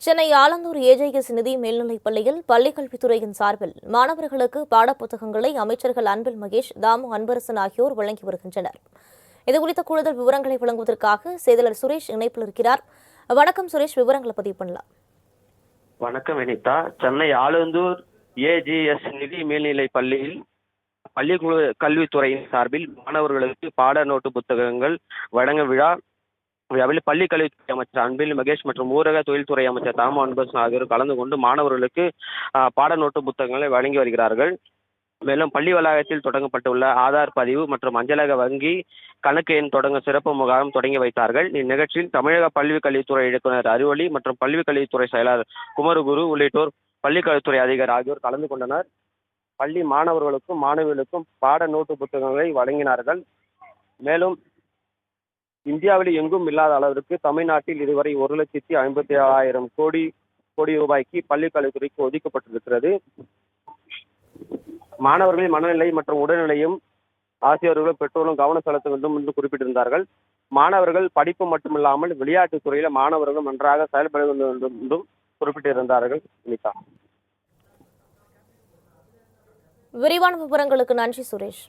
Chennai Alandur AJS நிதி மேல்நிலைப் பள்ளியில் பள்ளிக்கல்வித்துறையின் சார்பில் மாணவர்களுக்கு பாடப்புத்தகங்களை அமைச்சர்கள் அன்பில் மகேஷ் தாமு அன்பரசன் ஆகியோர் வழங்கி வருகின்றனர். இதுகுறித்த கூடுதல் விவரங்களை வழங்குவதற்காக செய்தியாளர் சுரேஷ் இணைப்பில் இருக்கிறார். வணக்கம் சுரேஷ் விவரங்களை பதிவு பண்ணலாம். வணக்கம் வினிதா. சென்னை ஆலந்தூர் ஏஜிஎஸ் நிதி மேல்நிலைப் பள்ளியில் பள்ளி குழு- கல்வித்துறையின் சார்பில் மாணவர்களுக்கு பாட நோட்டு புத்தகங்கள் வழங்க விழா விழாவில் பள்ளி கல்வித்துறை அமைச்சர் அன்பில் மகேஷ் மற்றும் ஊரக தொழில்துறை அமைச்சர் தாம அன்பரசன் ஆகியோர் கலந்து கொண்டு மாணவர்களுக்கு ஆ, பாட நோட்டு புத்தகங்களை வழங்கி வருகிறார்கள். மேலும் பள்ளி வளாகத்தில் தொடங்கப்பட்டுள்ள ஆதார் பதிவு மற்றும் அஞ்சலக வங்கி கணக்கு எண் தொடங்க சிறப்பு முகாம் தொடங்கி வைத்தார்கள். இந்நிகழ்ச்சியில் தமிழக பள்ளி கல்வித்துறை இயக்குனர் அறிவொளி மற்றும் பள்ளி கல்வித்துறை செயலாளர் குமரகுரு உள்ளிட்டோர் பள்ளி கல்வித்துறை அதிகாரி ஆகியோர் கலந்து கொண்டனர். பள்ளி மாணவர்களுக்கும் மாணவிகளுக்கும் பாட நோட்டு புத்தகங்களை வழங்கினார்கள். மேலும் இந்தியாவில் எங்கும் இல்லாத அளவிற்கு தமிழ்நாட்டில் இதுவரை ஒரு லட்சத்தி ஐம்பத்தி ஏழாயிரம் கோடி கோடி ரூபாய்க்கு பள்ளி கல்வித்துறைக்கு ஒதுக்கப்பட்டிருக்கிறது. மாணவர்களின் மனநிலை மற்றும் உடல்நிலையும் ஆசிரியர்களும் பெற்றோரும் கவனம் செலுத்த வேண்டும் என்று குறிப்பிட்டிருந்தார்கள். மாணவர்கள் படிப்பு மட்டுமில்லாமல் விளையாட்டுத் துறையில மாணவர்களும் நன்றாக செயல்பட வேண்டும் என்றும் குறிப்பிட்டிருந்தார்கள் சுனிதா. விரிவான விவரங்களுக்கு நன்றி சுரேஷ்.